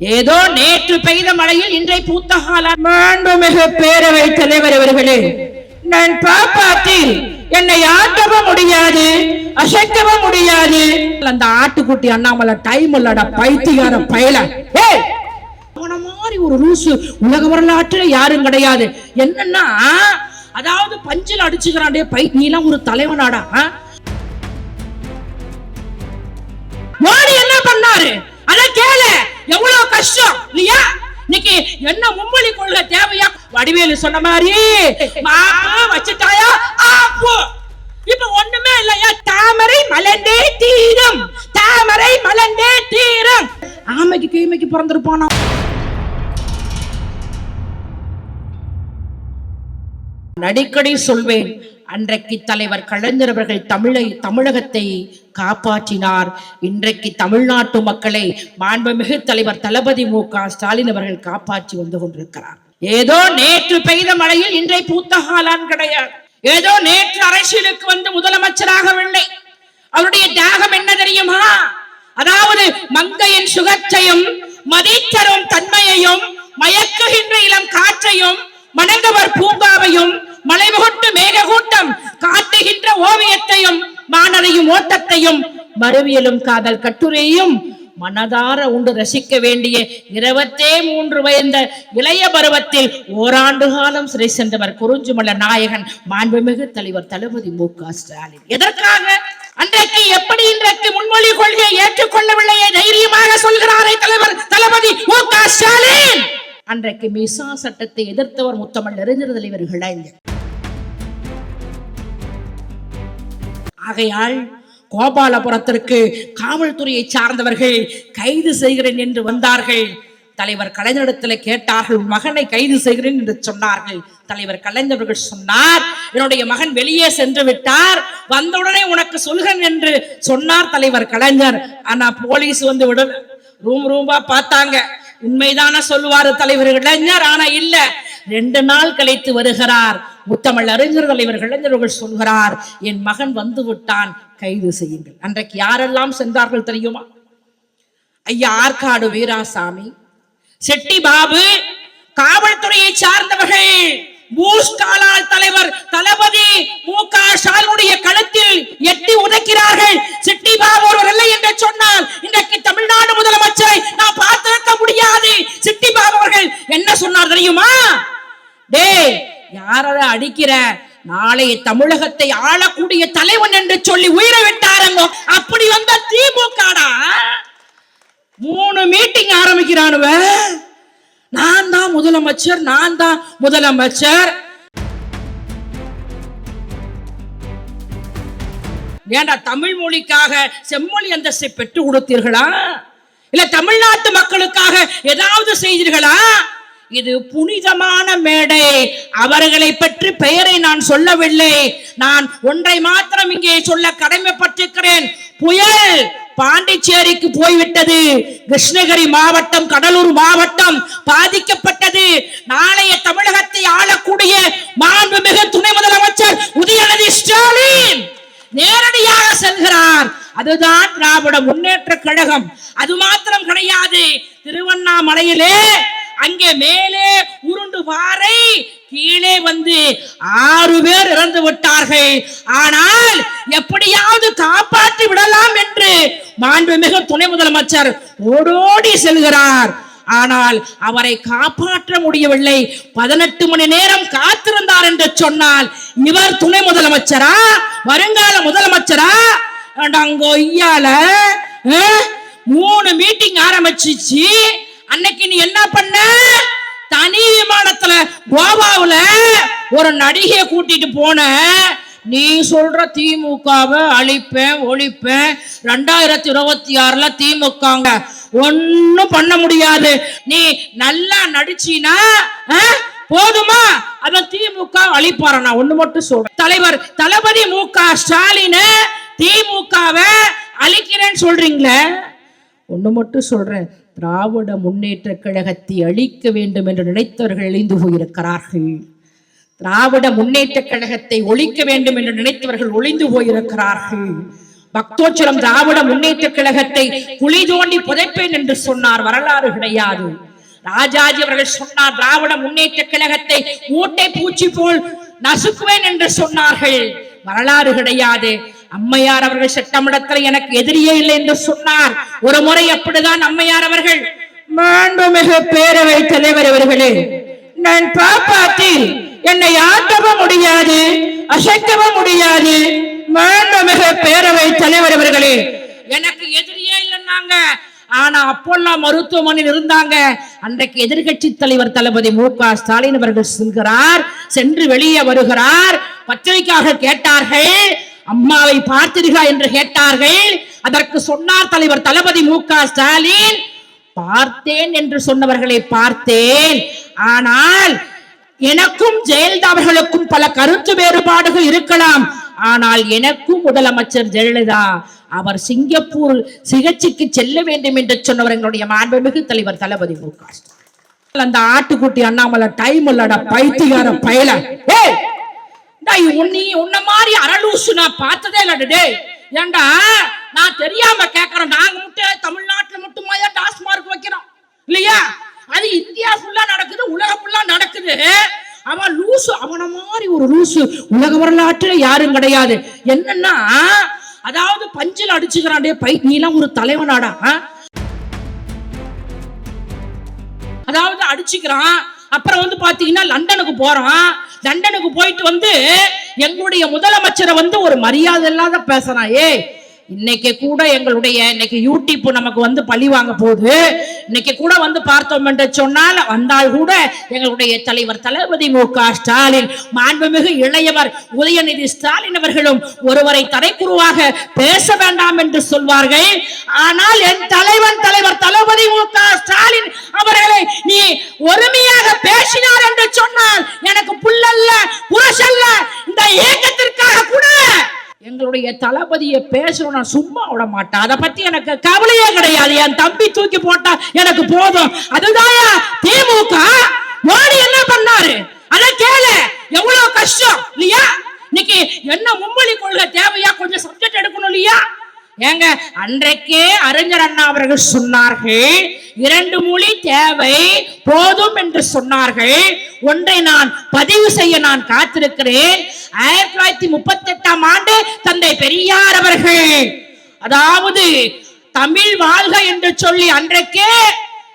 ஏதோ நேற்று பெய்த மழையில் இன்றை பூத்த காலம் மாண்புமிகு பேரவை தலைவர் அவர்களே நான் பாப்பாத்தி என்னை ஆட்டவும் முடியாது அசைக்கவும் முடியாது. அந்த ஆட்டுக்குட்டி அண்ணாமலை டைம் இல்லடா பைத்தியார பயல. ஏய் அவன மாதிரி ஒரு ரூசு உலக வரலாற்றுல யாரும் கிடையாது. என்னன்னா அதாவது பஞ்சில் அடிச்சுக்கிறாண்டே பை நீலாம் ஒரு தலைவனாடா? மோடி என்ன பண்ணாரு? அத கேள. எவ்வளவு கஷ்டம் இல்லையா? இன்னைக்கு என்ன மும்மொழி கொள்கை தேவையா? வடிவேலு சொன்ன மாதிரி மாப்பு வச்சுட்டாயா? ஆப்பு. இப்ப ஒண்ணுமே இல்லையா? தாமரை மலண்டே தீரும். தாமரை மலண்டே தீரும். ஆமைக்கு கீமைக்கு பிறந்திருப்பானா? அடிக்கடி சொல்வேன். அன்றைக்கு தலைவர் கலைஞர் அவர்கள் தமிழை தமிழகத்தை காப்பாற்றினார். இன்றைக்கு தமிழ்நாட்டு மக்களை மாண்புமிகு தலைவர் தளபதி மு க ஸ்டாலின் அவர்கள் காப்பாற்றி வந்து கொண்டிருக்கிறார். ஏதோ நேற்று பெய்த மழையில் இன்றை பூத்த காலான் கிடையாது. ஏதோ நேற்று அரசியலுக்கு வந்து முதலமைச்சராகவில்லை அவருடைய தியாகம் என்ன தெரியுமா? அதாவது மங்கையின் சுகத்தையும் மதித்தரும் தன்மையையும் மயக்குகின்ற இளம் காற்றையும் மணங்கவர் பூங்காவையும் மலைமுகட்டு மேகக்கூட்டம் காட்டுகின்ற ஓவியத்தையும் மானலையும் ஓட்டத்தையும் மறுவியலும் காதல் கட்டுரையும் மனதார உண்டு ரசிக்க வேண்டிய இருபத்தே மூன்று வயந்த இளைய பருவத்தில் ஓராண்டு காலம் சிறை சென்றவர் குறிஞ்சிமல நாயகன் மாண்புமிகு தலைவர் தளபதி மு க ஸ்டாலின். எதற்காக? அன்றைக்கு எப்படி இன்றைக்கு முன்மொழி கொள்கையை ஏற்றுக்கொள்ளவில்லையே தைரியமாக சொல்கிறாரே தலைவர் தளபதி மு க ஸ்டாலின்! அன்றைக்கு மிசா சட்டத்தை எதிர்த்தவர் முத்தமிழ் அறிஞர் தலைவர் இளைஞர் ஆகையால் கோபாலபுரத்திற்கு காவல்துறையை சார்ந்தவர்கள் கைது செய்கிறேன் என்று வந்தார்கள். தலைவர் கலைஞரிடத்தில் கேட்டார்கள் உன் மகனை கைது செய்கிறேன் என்று சொன்னார்கள். தலைவர் கலைஞர்கள் சொன்னார் என்னுடைய மகன் வெளியே சென்று விட்டார் வந்தவுடனே உனக்கு சொல்கிறேன் என்று சொன்னார் தலைவர் கலைஞர். ஆனா போலீஸ் வந்து விட ரூம் ரூம்பா பார்த்தாங்க. உண்மைதான சொல்லுவாரு தலைவர் இளைஞர் ஆனா இல்ல. ரெண்டு நாள் கழித்து வருகிறார். முத்தமிழ் அறிஞர் தலைவர் இளைஞர்கள் சொல்கிறார் என் மகன் வந்து விட்டான் கைது செய்யுங்கள். அன்றைக்கு யாரெல்லாம் சென்றார்கள் தெரியுமா? ஐயா ஆற்காடு வீராசாமி செட்டி பாபு காவல்துறையை சார்ந்தவர்கள் பூஸ்காலால் தலைவர் தளபதி மு க ஸ்டாலினுடைய கழுத்தில் எட்டி உதைக்கிறார்கள். செட்டி பாபு ஒருவர் இல்லை என்று சொன்னால் இன்றைக்கு தமிழ்நாடு முதலமைச்சரை நான் பார்த்திருக்க முடியாது செட்டி பாபு அவர்கள் என்ன சொன்னார் தெரியுமா டேய் யாரத நாளைய தமிழகத்தை ஆளக்கூடிய தலைவன் என்று சொல்லி உயிரை விட்டாரங்க. அப்படி வந்த திமுகடா? மூணு மீட்டிங் ஆரம்பிக்கிறானுவ நான் தான் முதலமைச்சர் நான் தான் முதலமைச்சர். ஏண்டா தமிழ் மொழிக்காக செம்மொழி அந்தஸ்தை பெற்று கொடுத்தீர்களா? இல்ல தமிழ்நாட்டு மக்களுக்காக ஏதாவது செய்தீர்களா? இது புனிதமான மேடை. அவர்களை பற்றி பெயரை நான் சொல்லவில்லை. நான் ஒன்றை மாத்திரம் இங்கே சொல்ல கடமைப்பட்டிருக்கிறேன். புயல் பாண்டிச்சேரிக்கு போய்விட்டது. கிருஷ்ணகிரி மாவட்டம் கடலூர் மாவட்டம் பாதிக்கப்பட்டது. நாளைய தமிழகத்தை ஆளக்கூடிய மாண்புமிகு துணை முதலமைச்சர் உதயநிதி ஸ்டாலின் நேரடியாக செல்கிறார். அதுதான் திராவிட முன்னேற்ற கழகம். அது மாத்திரம் கிடையாது. திருவண்ணாமலையிலே அங்கே மேலே உருண்டு பாறை கீழே வந்து ஆறு பேர் இறந்து விட்டார்கள். ஆனால் எப்படியாவது காப்பாற்றி விடலாம் என்று மாண்புமிகு துணை முதலமைச்சர் ஓடோடி செல்கிறார். ஆனால் அவரை காப்பாற்ற முடியவில்லை. பதினெட்டு மணி நேரம் காத்திருந்தார் என்று சொன்னால் இவர் துணை முதலமைச்சரா? வருங்கால முதலமைச்சரா? கொய்யால மூணு மீட்டிங் ஆரம்பிச்சிச்சு. அன்னைக்கு நீ என்ன பண்ண? தனி விமானத்துல கோவாவுல ஒரு நடிகையை கூட்டிட்டு போன. நீ சொல்ற திமுகவை அழிப்பேன் ஒழிப்பேன். ரெண்டாயிரத்தி இருபத்தி ஆறுல திமுகங்க ஒன்னும் பண்ண முடியாது. நீ நல்லா நடிச்சினா போதுமா? அதான் திமுக அழிப்பார நான் ஒண்ணு மட்டும் சொல்றேன். தலைவர் தளபதி மு க. ஸ்டாலின் திமுகவை அழிக்கிறேன்னு சொல்றீங்களே? ஒண்ணு மட்டும் சொல்றேன். திராவிட முன்னேற்ற கழகத்தை அழிக்க வேண்டும் என்று நினைத்தவர்கள் எழுந்து போயிருக்கிறார்கள். திராவிட முன்னேற்ற கழகத்தை ஒழிக்க வேண்டும் என்று நினைத்தவர்கள் ஒளிந்து போயிருக்கிறார்கள். பக்தோச்சலம் திராவிட முன்னேற்ற கழகத்தை குழி தோண்டி புதைப்பேன் என்று சொன்னார். வரலாறு கிடையாது. ராஜாஜி அவர்கள் சொன்னார் திராவிட முன்னேற்ற கழகத்தை மூட்டை பூச்சி போல் நசுக்குவேன் என்று சொன்னார்கள். வரலாறு கிடையாது. அம்மையார் அவர்கள் சட்டமன்றத்தில் எனக்கு எதிரியே இல்லை என்று சொன்னார். ஒரு முறை அப்படிதான் அம்மையார் அவர்கள். மாண்புமிகு பேரவை தலைவர் அவர்களே நான் பாப்பாத்தில் என்னை ஆட்டவும் முடியாது அசைக்கவும் முடியாது. மாண்புமிகு பேரவை தலைவர் அவர்களே எனக்கு எதிரியே இல்லைன்னாங்க. ஆனா அப்போல்லா மருத்துவமனையில் இருந்தாங்க. அன்றைக்கு எதிர்க்கட்சி தலைவர் தளபதி மு க ஸ்டாலின் அவர்கள் செல்கிறார் சென்று வெளியே வருகிறார். பத்திரிகையாக கேட்டார்கள் அம்மாவை பார்த்தீர்களா என்று கேட்டார்கள். அதற்கு சொன்னார் தலைவர் தளபதி மு க ஸ்டாலின் பார்த்தேன் என்று சொன்னவர்களை பார்த்தேன். ஆனால் எனக்கும் ஜெயலலிதா அவர்களுக்கும் பல கருத்து வேறுபாடுகள் இருக்கலாம். ஆனால் எனக்கும் முதலமைச்சர் ஜெயலலிதா அவர் சிங்கப்பூர் சிகிச்சைக்கு செல்ல வேண்டும் என்று சொன்னவர் எங்களுடைய மாண்புமிகு தலைவர் தளபதி மு அந்த ஆட்டுக்குட்டி அண்ணாமலை டைம் இல்லடா பைத்தியார பயல. டேய், உன்னை உன்ன மாதிரி அரலூசு நான் பார்த்ததே இல்ல டேய். ஏண்டா நான் தெரியாம கேக்குறேன். நாங்க மட்டும் தமிழ்நாட்டுல மட்டுமாயா டாஸ்மார்க் வைக்கிறோம்? இல்லையா? அது இந்தியா ஃபுல்லா நடக்குது உலகம் ஃபுல்லா நடக்குது. அவன் லூசு அவன மாதிரி ஒரு லூசு. உலக வரலாற்றுல யாரும் கிடையாது. என்னன்னா அதாவது பஞ்சில் அடிச்சுக்கிறான் டேய் பை நீலாம் ஒரு தலைவனாடா. அதாவது அடிச்சுக்கிறான் அப்புறம் வந்து பாத்தீங்கன்னா லண்டனுக்கு போறோம் லண்டனுக்கு போயிட்டு வந்து எங்களுடைய முதலமைச்சரை வந்து ஒரு மரியாதை இல்லாத பேசுறான். ஏய் இன்னைக்கு கூட எங்களுடைய இன்னைக்கு யூடியூப் நமக்கு வந்து பழி வாங்க போகுது. இன்னைக்கு கூட வந்து பார்த்தோம் என்று சொன்னால் வந்தால் கூட எங்களுடைய தலைவர் தளபதி மு க ஸ்டாலின் மாண்புமிகு இளையவர் உதயநிதி ஸ்டாலின் அவர்களும் ஒருவரை தரைக்குருவாக பேச வேண்டாம் என்று சொல்வார்கள். ஆனால் என் தலைவன் தலைவர் தளபதி மு க ஸ்டாலின் அவர்களை நீ ஒருமையாக பேசினார் என்று சொன்னால் எனக்கு புல்லல்ல புரசல்ல இந்த இயக்கத்திற்காக கூட எங்களுடைய தளபதியை பேசணும் நான் சும்மா விட மாட்டேன். அதை பத்தி எனக்கு கவலையே கிடையாது. என் தம்பி தூக்கி போட்டா எனக்கு போதும். அதுதான் திமுக மோடி என்ன பண்ணாரு? அதை கேளு. எவ்வளவு கஷ்டம் இல்லையா? இன்னைக்கு என்ன மும்மொழி கொள்கை தேவையா? கொஞ்சம் சப்ஜெக்ட் எடுக்கணும் இல்லையா? ஏங்க அன்றைக்கே அறிஞர் அண்ணா அவர்கள் சொன்னார்கள் இரண்டு மொழி தேவை போதும் என்று சொன்னார்கள். ஒன்றை நான் பதிவு செய்ய நான் காத்திருக்கிறேன். ஆயிரத்தி தொள்ளாயிரத்தி முப்பத்தி எட்டாம் ஆண்டு தந்தை பெரியார் அவர்கள். அதாவது தமிழ் வாழ்க என்று சொல்லி அன்றைக்கே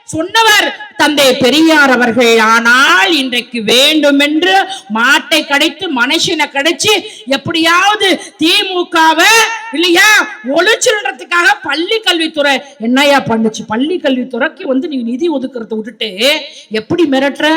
சொன்னவர் தந்தை பெரியார் அவர்கள் ஆனால் இன்றைக்கு வேண்டும் என்று மாட்டை கடைத்து மனுஷனை கடைச்சு எப்படியாவது திமுகவை இல்லையா ஒழிச்சுன்றதுக்காக பள்ளி கல்வித்துறை என்னையா பண்ணுச்சு? பள்ளி கல்வித்துறைக்கு வந்து நீ நிதி ஒதுக்கிறத விட்டுட்டு எப்படி மிரட்டுற?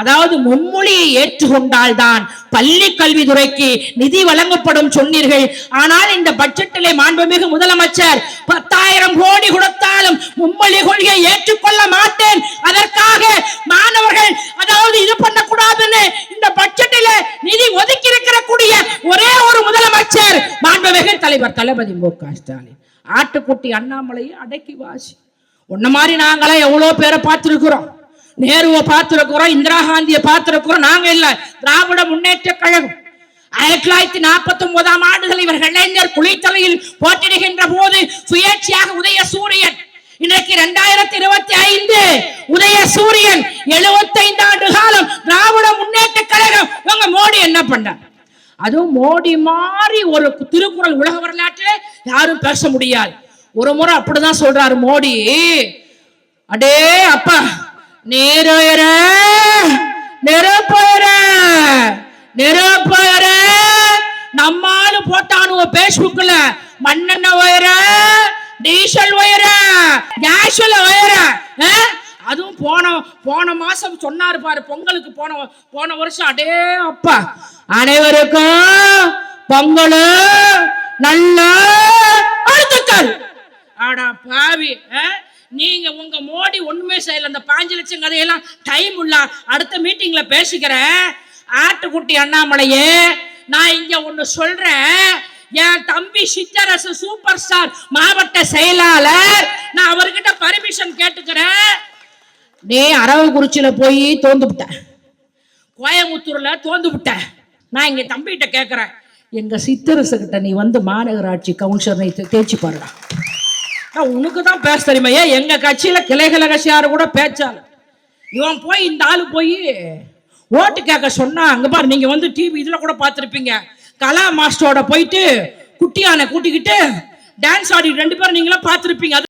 அதாவது மும்மொழியை ஏற்றுக்கொண்டால்தான் பள்ளி கல்வித்துறைக்கு நிதி வழங்கப்படும் சொன்னீர்கள். ஆனால் இந்த பட்ஜெட்டிலே மாண்புமிகு முதலமைச்சர் பத்தாயிரம் கோடி கொடுத்தாலும் மும்மொழி கொள்கையை ஏற்றுக்கொள்ள மாட்டேன். அதற்காக மாணவர்கள் அதாவது இது பண்ணக்கூடாதுன்னு இந்த பட்ஜெட்டில நிதி ஒதுக்கி இருக்கக்கூடிய ஒரே ஒரு முதலமைச்சர் மாண்புமிகு தலைவர் தளபதி மு க ஸ்டாலின். ஆட்டுக்குட்டி அண்ணாமலையை அடக்கி வாசி. உன்ன மாதிரி நாங்களாம் எவ்வளோ பேரை பார்த்துருக்குறோம். நேருவை பார்த்துருக்குறோம் இந்திரா காந்தியை பார்த்துருக்குறோம். நாங்கள் இல்லை திராவிட முன்னேற்ற கழகம். ஆயிரத்தி தொள்ளாயிரத்தி நாற்பத்தி ஒன்பதாம் ஆண்டுகள் இவர் இளைஞர் குளித்தலையில் போட்டிடுகின்ற போது சுயேட்சையாக உதய சூரியன் இன்றைக்கு இரண்டாயிரத்தி இருபத்தி ஐந்து உதய சூரியன் 75 ஆண்டு காலம் திராவிட முன்னேற்ற கழகம். உங்க மோடி என்ன பண்ணார்? அதுவும் மோடி மாதிரி ஒரு திருக்குறள் உலக வரலாற்றில் யாரும் பேச முடியாது. ஒரு முறை அப்படிதான் சொல்றாரு மோடி. அடே அப்பா நேரோயர நெருப்போயர நெருப்போயர நம்மாலும் போட்டானுவ பேஸ்புக்ல மண்ணெண்ண உயர டீசல் உயர கேஷுவல் உயர ஆ? அதுவும் போன போன மாசம் சொன்னாரு பாரு பொங்கலுக்கு போன போன வருஷம் அடே அப்பா அனைவருக்கும் பொங்கல் நல்ல வாழ்த்துக்கள் ஆடா பாவி ஆ? நீங்க உங்க மோடி ஒண்ணுமே செய்யல அந்த பாஞ்சு லட்சம் கதையெல்லாம் டைம் இல்ல அடுத்த மீட்டிங்ல பேசிக்கிறேன் ஆட்டுக்குட்டி அண்ணாமலையே நான் இங்க ஒண்ணு சொல்றேன் என் தம்பி சித்தரசு சூப்பர் ஸ்டார் மாவட்ட செயலாளர். நான் அவர்கிட்ட பர்மிஷன் கேட்டுக்கிறேன். நீ அரவக்குறிச்சியில போய் தோந்து விட்டேன் கோயம்புத்தூர்ல தோந்து விட்டேன் நான் இங்க தம்பிகிட்ட கேட்கிறேன் எங்க சித்தரசுகிட்ட நீ வந்து மாநகராட்சி கவுன்சிலரை தே- தேய்ச்சி பாருடா. நான் உனக்கு தான் பேச தெரியுமா? ஏன் எங்க கட்சியில கிளைகள கட்சியாரு கூட பேச்சாள் இவன் போய் இந்த ஆளு போய் ஓட்டு கேட்க சொன்னா அங்க பாரு நீங்க வந்து டிவி இதுல கூட பார்த்துருப்பீங்க. கலா மாஸ்டரோட போயிட்டு குட்டியான கூட்டிக்கிட்டு டான்ஸ் ஆடி ரெண்டு பேரும் நீங்களாம் பார்த்துருப்பீங்க. அது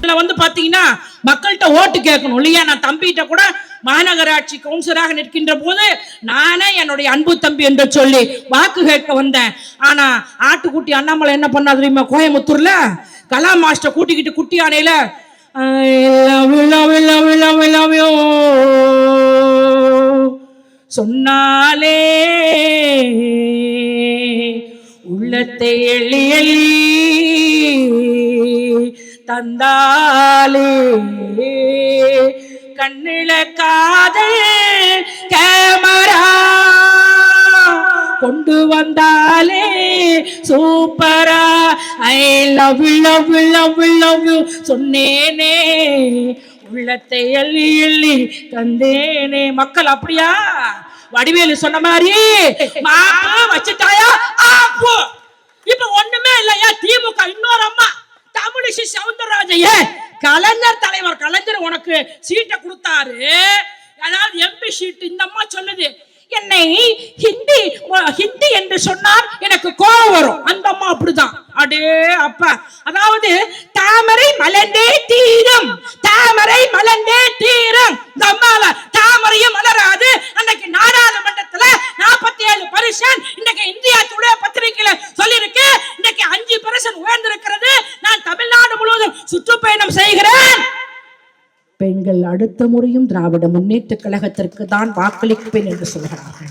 இதுல வந்து பாத்தீங்கன்னா மக்கள்கிட்ட ஓட்டு கேட்கணும் இல்லையா? நான் தம்பிகிட்ட கூட மாநகராட்சி கவுன்சிலராக நிற்கின்ற போது நானே என்னுடைய அன்பு தம்பி என்று சொல்லி வாக்கு கேட்க வந்தேன். ஆனா ஆட்டுக்குட்டி அண்ணாமலை என்ன பண்ணா தெரியுமா? கோயம்புத்தூர்ல கலா மாஸ்டர் கூட்டிக்கிட்டு குட்டி யானையில சொன்னாலே உள்ளத்தை எள்ளி எள்ளி தந்தாலே. கண்ணில காதல் கேமரா கொண்டு வந்தாலே சூப்பரா. I love love love love சொன்னேனே. உள்ளத்தை எள்ளி எள்ளி தந்தேனே. மக்கள் அப்படியா? வடிவேலு சொன்ன மாதிரி மாப்பு வச்சுட்டாயா? ஆப்பு. இப்ப ஒண்ணுமே இல்லையா திமுக இன்னொரு அம்மா தமிழிசை சவுந்தரராஜைய கலைஞர் தலைவர் கலைஞர் உனக்கு சீட்டை கொடுத்தாரு. அதாவது எம்பி சீட்டு இந்த அம்மா சொல்லுது என்னை ஹிந்தி ஹிந்தி என்று சொன்னால் எனக்கு கோபம் வரும். அந்த அம்மா அப்படிதான். அடே அப்பா. அதாவது தாமரை மலர்ந்தே தீரும். தாமரை மலர்ந்தே தீரும். இந்த அம்மால தாமரையும் மலராது. அன்னைக்கு நாடாளுமன்றத்துல நாற்பத்தி ஏழு பரிசன் இன்னைக்கு இந்தியா துடைய பத்திரிகையில சொல்லியிருக்கு. இன்னைக்கு அஞ்சு பரிசன் உயர்ந்திருக்கிறது. நான் தமிழ்நாடு முழுவதும் சுற்றுப்பயணம் செய்கிறேன். பெண்கள் அடுத்த முறையும் திராவிட முன்னேற்ற கழகத்திற்கு தான் வாக்களிப்பேன் என்று சொல்கிறார்கள்.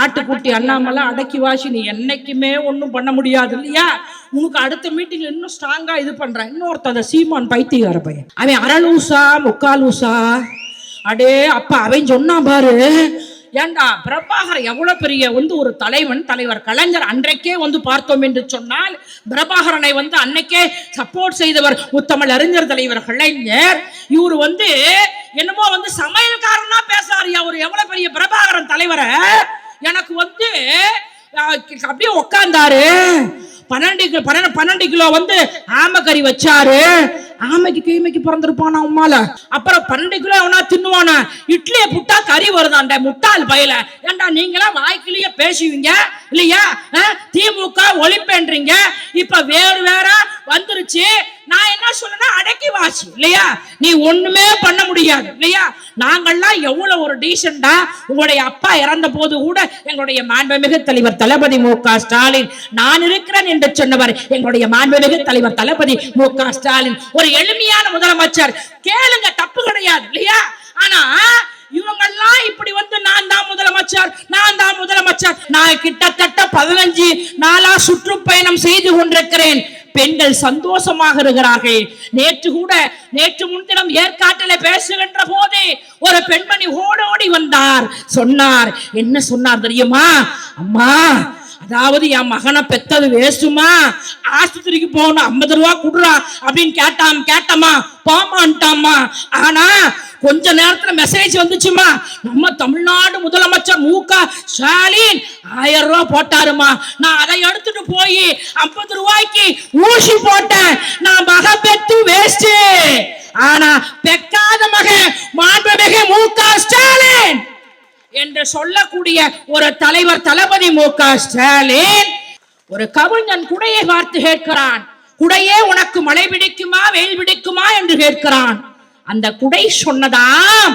ஆட்டுக்குட்டி அண்ணாமலை அடக்கி வாசி நீ என்னைக்குமே ஒன்றும் பண்ண முடியாது இல்லையா? உனக்கு அடுத்த மீட்டிங் இன்னும் ஸ்ட்ராங்கா இது பண்றேன். இன்னொருத்த அந்த சீமான் பைத்தியக்கார பையன். அவன் அரலூசா முக்காலூசா. அடே அப்ப அவன் சொன்னான் பாரு ஏண்டா பிரபாகர் எவ்வளவு பெரிய வந்து ஒரு தலைவன் தலைவர் கலைஞர் அன்றைக்கே வந்து பார்த்தோம் என்று சொன்னால் பிரபாகரனை வந்து அன்னைக்கே சப்போர்ட் செய்தவர் உத்தமிழ் அறிஞர் தலைவர் கலைஞர். இவர் வந்து என்னமோ வந்து சமையல்காரனா பேசாரு அவர் எவ்வளவு பெரிய பிரபாகரன் தலைவரை. எனக்கு வந்து அப்படியே உக்காந்தாரு. பன்னெண்டு கிலோ பன்னெண்டு பன்னெண்டு கிலோ வந்து ஆமக்கறி வச்சாரு. ஆமைக்கு கீமைக்கு பிறந்திருப்பானா உம்மால? அப்புறம் பன்னெண்டு கிலோ தின்னுவானா? இட்லியை புட்டா கறி வருதாண்ட முட்டாள் பயல. ஏண்டா நீங்களாம் வாய்க்கிலேயே பேசுவீங்க? இல்லையா? திமுக ஒழிப்பேன்றீங்க. இப்ப வேறு வேற வந்துருச்சு. நான் என்ன சொல்லணும் அடக்கி வாசி இல்லையா? நீ ஒண்ணுமே பண்ண முடியாது இல்லையா? நாங்கள்லாம் எவ்வளவு ஒரு டீசெண்டா உங்களுடைய அப்பா இறந்த போது கூட எங்களுடைய மாண்புமிகு தலைவர் தளபதி மு க ஸ்டாலின் நான் இருக்கிறேன் என்று சொன்னவர் எங்களுடைய மாண்புமிகு தலைவர் தளபதி மு க ஸ்டாலின். ஒரு எளிமையான முதலமைச்சர். கேளுங்க தப்பு கிடையாது இல்லையா? ஆனா இவங்கெல்லாம் இப்படி வந்து நான் தான் முதலமைச்சர் நான் தான் முதலமைச்சர். நான் கிட்டத்தட்ட பதினஞ்சு நாளா சுற்றுப்பயணம் செய்து கொண்டிருக்கிறேன். பெண்கள் சந்தோஷமாக இருக்கிறார்கள். நேற்று கூட நேற்று முன்தினம் ஏற்காட்டில பேசுகின்ற போது ஒரு பெண்மணி ஓடோடி வந்தார். சொன்னார். என்ன சொன்னார் தெரியுமா? அம்மா அதாவது என் மகனை பெத்தது வேஸ்ட்டுமா ஆஸ்பத்திரிக்கு போகணும் ஐம்பது ரூபா குடுறா அப்படின்னு கேட்டாம் கேட்டம்மா போமான்ட்டாம்மா. ஆனா கொஞ்ச நேரத்துல மெசேஜ் வந்துச்சுமா? நம்ம தமிழ்நாடு முதலமைச்சர் மு க. ஸ்டாலின் ஆயிரம் ரூபா போட்டாருமா? நான் அதை எடுத்துட்டு போய் ஐம்பது ரூபாய்க்கு ஊசி போட்டேன். நான் மக பெத்து வேஸ்ட் ஆனா பெக்காத மகன் மாண்புமிகு மு க. ஸ்டாலின். என்று சொல்லக்கூடிய ஒரு தலைவர் தளபதி மு க ஸ்டாலின் ஒரு கவிஞன் குடையை பார்த்து கேட்கிறான். குடையே உனக்கு மழை பிடிக்குமா வெயில் பிடிக்குமா என்று கேட்கிறான். அந்த குடை சொன்னதாம்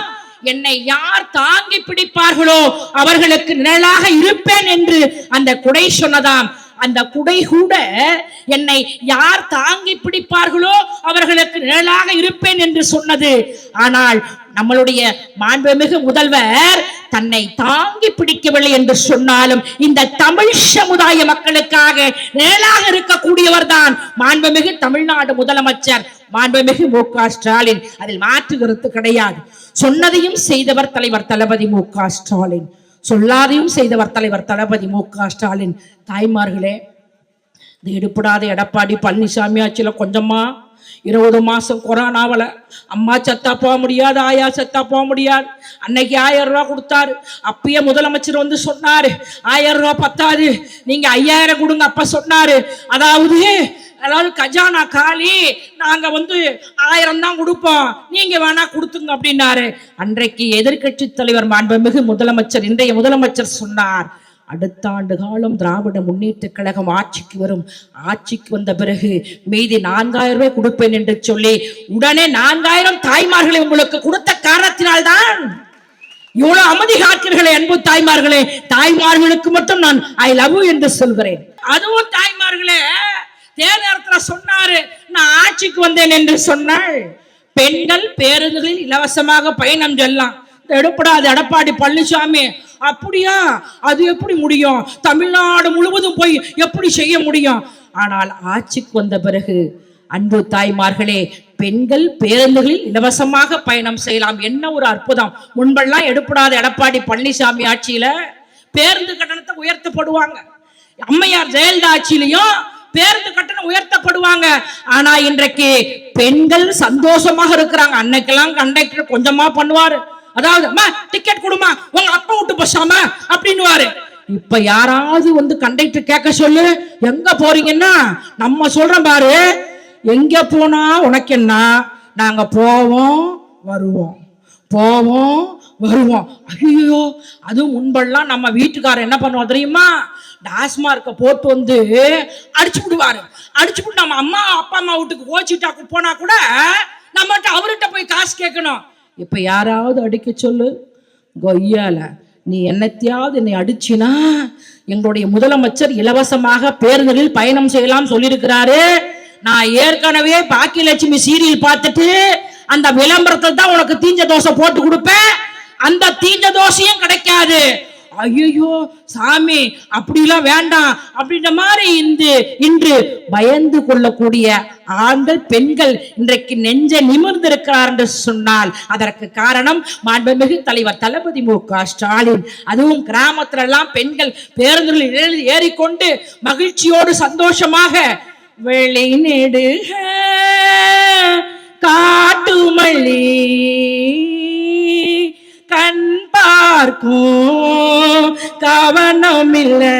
என்னை யார் தாங்கி பிடிப்பார்களோ அவர்களுக்கு நிழலாக இருப்பேன் என்று அந்த குடை சொன்னதாம். அந்த குடை கூட என்னை யார் தாங்கி பிடிப்பார்களோ அவர்களுக்கு நிழலாக இருப்பேன் என்று சொன்னது. ஆனால் நம்மளுடைய மாண்புமிகு முதல்வர் தன்னை தாங்கி பிடிக்கவில்லை என்று சொன்னாலும் இந்த தமிழ் சமுதாய மக்களுக்காக நிழலாக இருக்கக்கூடியவர் தான் மாண்புமிகு தமிழ்நாடு முதலமைச்சர் மாண்புமிகு மு க ஸ்டாலின். அதில் மாற்று கருத்து கிடையாது. சொன்னதையும் செய்தவர் தலைவர் தளபதி மு க ஸ்டாலின். சொல்லாதையும் செய்தவர் தலைவர் தளபதி மு க ஸ்டாலின். தாய்மார்களே இது எடுப்படாத எடப்பாடி பழனிசாமி ஆச்சுல கொஞ்சமா இருபது மாசம் கொரோனாவில் அம்மா சத்தா போக முடியாது ஆயா சத்தா போக முடியாது. அன்னைக்கு ஆயிரம் ரூபா கொடுத்தாரு. அப்பயே முதலமைச்சர் வந்து சொன்னாரு ஆயிரம் ரூபா பத்தாது நீங்க ஐயாயிரம் கொடுங்க அப்ப சொன்னாரு. அதாவது அதாவது கஜானா காலி நாங்க வந்து ஆயிரம் தான் கொடுப்போம் நீங்க வேணா கொடுத்துங்க அப்படின்னாரு. அன்றைக்கு எதிர்க்கட்சி தலைவர் மாண்புமிகு முதலமைச்சர் இன்றைய முதலமைச்சர் சொன்னார் அடுத்த ஆண்டு காலம் திராவிட முன்னேற்ற கழகம் ஆட்சிக்கு வரும். ஆட்சிக்கு வந்த பிறகு மீதி நான்காயிரம் ரூபாய் கொடுப்பேன் என்று சொல்லி உடனே நான்காயிரம் தாய்மார்களை உங்களுக்கு கொடுத்த காரணத்தினால்தான் இவ்வளவு அமைதி காக்கிறீர்களே அன்பு தாய்மார்களே. தாய்மார்களுக்கு மட்டும் நான் ஐ லவ் என்று சொல்கிறேன். அதுவும் தாய்மார்களே தேர்தலத்துல சொன்னாரு நான் ஆட்சிக்கு வந்தேன் என்று சொன்னாள். பெண்கள் பேருந்துகளில் இலவசமாக பயணம் செல்லலாம். எடுப்படாது எடப்பாடி பழனிசாமி அப்படியா? அது எப்படி முடியும்? தமிழ்நாடு முழுவதும் போய் எப்படி செய்ய முடியும்? ஆனால் ஆட்சிக்கு வந்த பிறகு அன்பு தாய்மார்களே பெண்கள் பேருந்துகளில் இலவசமாக பயணம் செய்யலாம். என்ன ஒரு அற்புதம். முன்பெல்லாம் எடுப்படாத எடப்பாடி பழனிசாமி ஆட்சியில பேருந்து கட்டணத்தை உயர்த்தப்படுவாங்க. அம்மையார் ஜெயலலிதா ஆட்சியிலையும் பேருந்து கட்டணம் உயர்த்தப்படுவாங்க. ஆனா இன்றைக்கு பெண்கள் சந்தோஷமாக இருக்கிறாங்க. அன்னைக்கெல்லாம் கண்டக்டர் கொஞ்சமா பண்ணுவாரு. அதாவது அம்மா டிக்கெட் கொடுமா உங்க அப்பா விட்டு போசாமா அப்படின்னு இப்ப யாராவது வந்து கண்டக்டர் கேட்க சொல்லு எங்க போறீங்கன்னா? நம்ம சொல்றோம் பாரு. எங்க போனா உனக்கு என்ன? நாங்க போவோம் வருவோம். போவோம் வருவோம். ஐயோ அதுவும் முன்பெல்லாம் நம்ம வீட்டுக்காரர் என்ன பண்ணுவோம் தெரியுமா? டாஸ்மார்க்க போட்டு வந்து அடிச்சு விடுவாரு அடிச்சு விட்டு நம்ம அம்மா அப்பா அம்மா வீட்டுக்கு கோச்சிட்டா போனா கூட நம்மகிட்ட அவர்கிட்ட போய் காசு கேட்கணும். இப்போ யாராவது அடிக்க சொல்லு. கொய்யால நீ என்னத்தையாவது என்னை அடிச்சினா எங்களுடைய முதலமைச்சர் இலவசமாக பேருந்துகளில் பயணம் செய்யலாம் சொல்லியிருக்கிறாரு. நான் ஏற்கனவே பாக்கியலட்சுமி சீரியல் பார்த்துட்டு அந்த விளம்பரத்தை தான் உனக்கு தீஞ்ச தோசை போட்டு கொடுப்பேன். அந்த தீஞ்ச தோசையும் கிடைக்காது. ஐயோ சாமி அப்படிலாம் வேண்டாம். அப்படின்ற மாதிரி இந்த இன்று பயந்து கொள்ளக்கூடிய ஆண்கள் பெண்கள் இன்றைக்கு நெஞ்ச நிமிர்ந்திருக்கிறார் என்று சொன்னால் அதற்கு காரணம் மாண்புமிகு தலைவர் தளபதி மு. க. ஸ்டாலின். அதுவும் கிராமத்துல எல்லாம் பெண்கள் பேருந்துகளில் ஏறிக்கொண்டு மகிழ்ச்சியோடு சந்தோஷமாக வெளிநெடுக காட்டுமல்லி கண் பார்க்கும். கவனம் இல்லை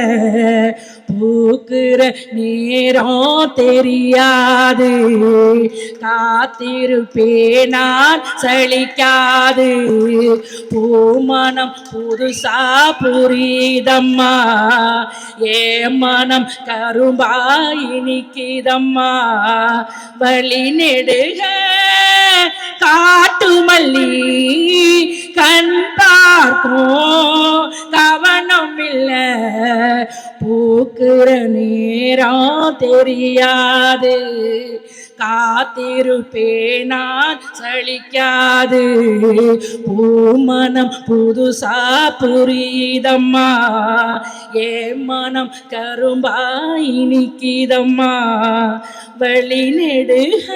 பூக்குற நேரம் தெரியாது. காத்திருப்பேனால் சளிக்காது பூமனம் புதுசா புரியுதம்மா. ஏ மனம் கரும்பாய் இனிக்குதம்மா வழி நெடுக. காட்டு மல்லி. கண் பார்க்கும்? கவனம் பூக்குற நேரம் தெரியாது. காத்திருப்பேனான் சளிக்காது பூமனம் புதுசா புரியுதம்மா. ஏ மனம் கரும்பாய் இனிக்குதம்மா வழி நெடுக.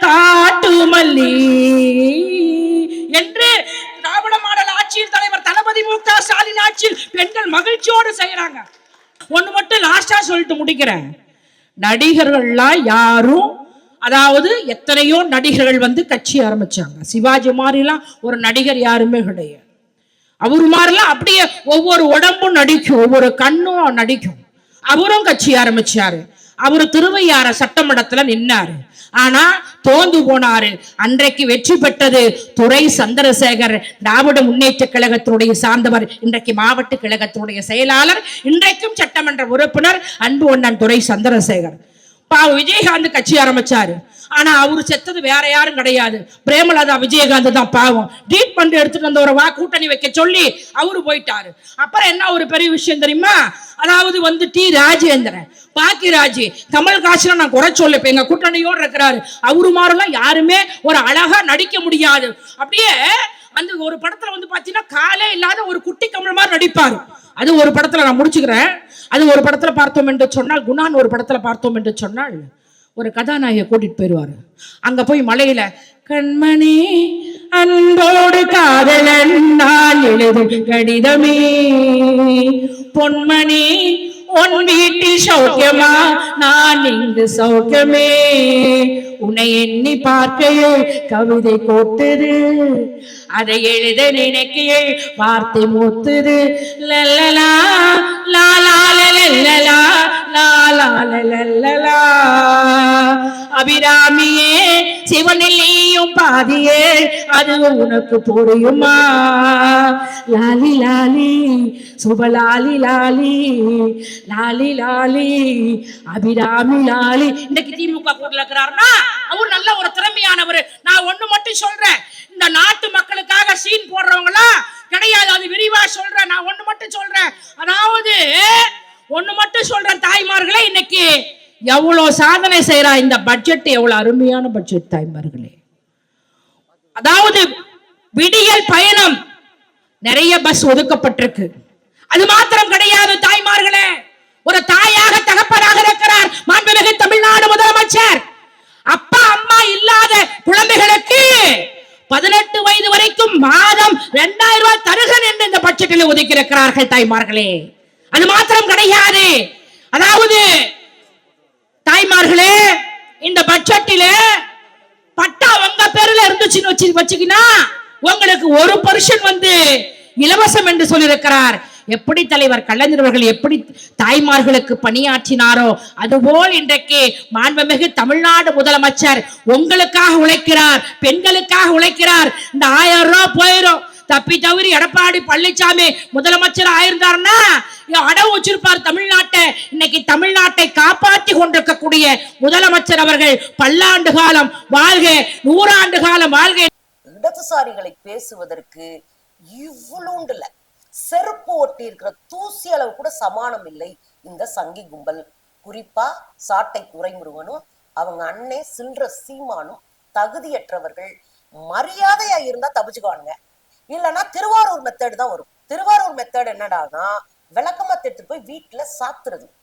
காட்டு மல்லி. என்று ஆட்சியில் தலைவர் தளபதி மு க ஸ்டாலின் ஆட்சியில் பெண்கள் மகிழ்ச்சியோடு செய்யறாங்க. ஒண்ணு மட்டும் லாஸ்டா சொல்லிட்டு முடிக்கிறேன். நடிகர்கள்லாம் யாரும் அதாவது எத்தனையோ நடிகர்கள் வந்து கட்சி ஆரம்பிச்சாங்க. சிவாஜி மாதிரிலாம் ஒரு நடிகர் யாருமே கிடையாது. அவரு மாதிரிலாம் அப்படியே ஒவ்வொரு உடம்பும் நடிக்கும் ஒவ்வொரு கண்ணும் நடிக்கும். அவரும் கட்சி ஆரம்பிச்சாரு. அவரு திருமையார சட்டமன்றத்துல நின்னாரு. ஆனா தோந்து போனாரு. அன்றைக்கு வெற்றி பெற்றது துறை சந்திரசேகர் திராவிட முன்னேற்ற கழகத்தினுடைய சார்ந்தவர் இன்றைக்கு மாவட்ட கழகத்தினுடைய செயலாளர் இன்றைக்கும் சட்டமன்ற உறுப்பினர் அன்பு ஒன்னன் துறை சந்திரசேகர். பாவ விஜயகாந்த் கட்சி ஆரம்பிச்சாரு. ஆனா அவரு செத்தது வேற யாரும் கிடையாது. பிரேமலதா விஜயகாந்த் தான் பாவம். ட்ரீட்மெண்ட் எடுத்துட்டு வந்த ஒரு வா கூட்டணி வைக்க சொல்லி அவரு போயிட்டாரு. அப்புறம் என்ன ஒரு பெரிய விஷயம் தெரியுமா? அதாவது வந்து டி ராஜேந்திரன் பாக்கியராஜ் கமல்ஹாசன் நான் குறை சொல்ல இப்ப எங்க கூட்டணியோடு இருக்கிறாரு. அவரு மாதிரிலாம் யாருமே ஒரு அழகா நடிக்க முடியாது. அப்படியே அந்த ஒரு படத்துல வந்து பாத்தீங்கன்னா காலே இல்லாத ஒரு குட்டி கமல் மாதிரி நடிப்பாரு. அது ஒரு படத்தில் நான் முடிச்சுக்கிறேன். அது ஒரு படத்தில் பார்த்தோம் என்று சொன்னால் குணான் ஒரு படத்தில் பார்த்தோம் என்று சொன்னால் ஒரு கதாநாயகை கூட்டிட்டு போயிடுவாரு. அங்கே போய் மலையில் கண்மணி அன்போடு காதலன் நான் எழுதும் கடிதமே பொன்மணி உன் வீட்டில் சௌக்கியமா நான் இங்கு சௌக்கியமே உன்னை எண்ணி பார்க்கையே கவிதை கோட்டுது அதை எழுத நினைக்கையே வார்த்தை மூத்துது லல்லலா லா லல்லலா லா லல்லலா அபிராமியே சிவனில்லையும் பாதியே அது உனக்கு புரியுமா? லாலி லாலி சுபலாலி லாலி லாலி லாலி அபிராமி லாலி. இன்னைக்கு திமுக கூட்டில் இருக்கிறாருன்னா அவர் நல்ல ஒரு திறமையானவர். நான் ஒண்ணு மட்டும் சொல்றேன். இந்த நாட்டு மக்களுக்காக சீன் போடுறவங்களா கிடையாது. அது விரிவா சொல்றேன். நான் ஒண்ணு மட்டும் சொல்றேன். அதாவது ஒண்ணு மட்டும் சொல்றேன் தாய்மார்களே இன்னைக்கு எவ்வளவு சாதனை செய்யறா இந்த பட்ஜெட் எவ்வளவு அருமையான பட்ஜெட் தாய்மார்களே. அதாவது விடியல் பயணம். நிறைய பஸ் ஒதுக்கப்பட்டிருக்கு. அது மாத்திரம் கிடையாது தாய்மார்களே. ஒரு தாயாக தகப்பனாக இருக்கிறார் மாண்புமிகு தமிழ்நாடு முதலமைச்சர். அப்பா அம்மா இல்லாத குழந்தைகளுக்கு பதினெட்டு வயது வரைக்கும் மாதம் இரண்டாயிரம் ரூபாய் தருகன் என்று இந்த பட்ஜெட்டில் ஒதுக்கி இருக்கிறார்கள் தாய்மார்களே. அது மாத்திரம் கிடையாது. அதாவது தாய்மார்களே இந்த பட்ஜெட்டிலே பட்டா உங்க பேர்ல இருந்துச்சுன்னு வச்சு வச்சுக்கினா உங்களுக்கு ஒரு பர்சன் வந்து இலவசம் என்று சொல்லியிருக்கிறார். எப்படி தலைவர் கலைஞர் அவர்கள் எப்படி தாய்மார்களுக்கு பணியாற்றினாரோ அதுபோல் இன்றைக்கு மாண்புமிகு தமிழ்நாடு முதலமைச்சர் உங்களுக்காக உழைக்கிறார் பெண்களுக்காக உழைக்கிறார். இந்த ஆயிரம் ரூபாய் போயிடும் தப்பி தவறி எடப்பாடி பழனிசாமி முதலமைச்சர் ஆயிருந்தாருன்னா இங்க அடவு வச்சிருப்பார் தமிழ்நாட்டை. இன்னைக்கு தமிழ்நாட்டை காப்பாற்றி கொண்டிருக்கக்கூடிய முதலமைச்சர் அவர்கள் பல்லாண்டு காலம் வாழ்க நூறாண்டு காலம் வாழ்க. இடதுசாரிகளை பேசுவதற்கு இவ்வளோண்டுல செருப்பு ஒட்டி இருக்கிற தூசி அளவு கூட சமானம் இல்லை இந்த சங்கி கும்பல். குறிப்பா சாட்டை துறைமுருகனும் அவங்க அண்ணே சில்ற சீமானும் தகுதியற்றவர்கள். மரியாதையா இருந்தா தப்பிச்சுக்குவானுங்க. இல்லைன்னா திருவாரூர் மெத்தேடு தான் வரும். திருவாரூர் மெத்தேடு என்னடானா விளக்கமா எடுத்துட்டு போய் வீட்டுல சாத்துறது.